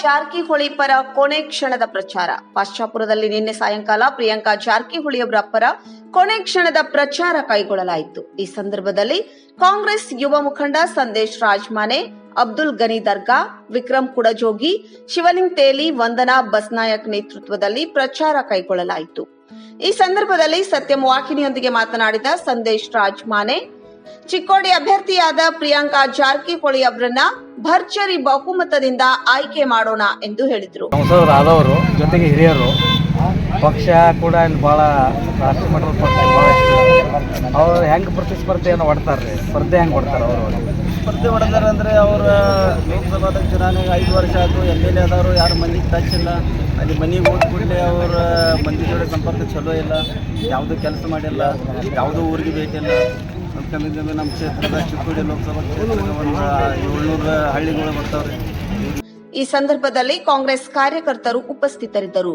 ಜಾರಕಿಹೊಳಿ ಪರ ಕೊನೆ ಕ್ಷಣದ ಪ್ರಚಾರ. ಪಾಶ್ಚಾಪುರದಲ್ಲಿ ನಿನ್ನೆ ಸಾಯಂಕಾಲ ಪ್ರಿಯಾಂಕಾ ಜಾರಕಿಹೊಳಿ ಅವರ ಪರ ಕೊನೆ ಕ್ಷಣದ ಪ್ರಚಾರ ಕೈಗೊಳ್ಳಲಾಯಿತು. ಈ ಸಂದರ್ಭದಲ್ಲಿ ಕಾಂಗ್ರೆಸ್ ಯುವ ಮುಖಂಡ ಸಂದೇಶ್ ರಾಜ್ಮಾನೆ, ಅಬ್ದುಲ್ ಗನಿ ದರ್ಗಾ, ವಿಕ್ರಮ್ ಕುಡಜೋಗಿ, ಶಿವಲಿಂಗ್ ತೇಲಿ, ವಂದನಾ ಬಸ್ನಾಯಕ್ ನೇತೃತ್ವದಲ್ಲಿ ಪ್ರಚಾರ ಕೈಗೊಳ್ಳಲಾಯಿತು. ಈ ಸಂದರ್ಭದಲ್ಲಿ ಸತ್ಯಂ ವಾಹಿನಿಯೊಂದಿಗೆ ಮಾತನಾಡಿದ ಸಂದೇಶ್ ರಾಜ್ ಮಾನೆ ಚಿಕ್ಕೋಡಿ ಅಭ್ಯರ್ಥಿಯಾದ ಪ್ರಿಯಾಂಕಾ ಜಾರಕಿಹೊಳಿ ಅವರನ್ನ ಭರ್ಜರಿ ಬಹುಮತದಿಂದ ಆಯ್ಕೆ ಮಾಡೋಣ ಎಂದು ಹೇಳಿದರು. ಆದವರು, ಜೊತೆಗೆ ಹಿರಿಯರು, ಪಕ್ಷ ಕೂಡ ಇಲ್ಲಿ ಭಾಳ ರಾಷ್ಟ್ರ ಮಟ್ಟದ ಪಕ್ಷ ಭಾಳ ಅವ್ರು ಹೆಂಗೆ ಪ್ರತಿಸ್ಪರ್ಧೆಯನ್ನು ಹೊಡ್ತಾರೆ? ಸ್ಪರ್ಧೆ ಹೆಂಗೆ ಹೊಡ್ತಾರೆ ಅವರು? ಸ್ಪರ್ಧೆ ಹೊಡೆದಾರೆ ಅಂದರೆ ಅವರ ಲೋಕಸಭಾದ ಚುನಾವಣೆಗೆ ಐದು ವರ್ಷ ಆಯಿತು ಎಂ ಎಲ್ ಎ ಯಾರು ಮನೆಗೆ ಟಚ್ ಇಲ್ಲ ಅಲ್ಲಿ ಮನೆಗೆ ಹೋದ ಕೂಡಲೇ ಅವರ ಮಂದಿ ಜೋಡಿ ಸಂಪರ್ಕ ಚಲೋ ಇಲ್ಲ. ಯಾವುದೂ ಕೆಲಸ ಮಾಡಿಲ್ಲ, ಯಾವುದೂ ಊರಿಗೆ ಭೇಟಿ ಇಲ್ಲ ಕಮ್ಮಿ ನಮ್ಮ ಕ್ಷೇತ್ರದ ಚಿಕ್ಕೋಡಿ ಲೋಕಸಭಾ ಕ್ಷೇತ್ರದ ಒಂದು ಏಳ್ನೂರು ಹಳ್ಳಿಗಳು ಬರ್ತಾವ್ರಿ. ಈ ಸಂದರ್ಭದಲ್ಲಿ ಕಾಂಗ್ರೆಸ್ ಕಾರ್ಯಕರ್ತರು ಉಪಸ್ಥಿತರಿದ್ದರು.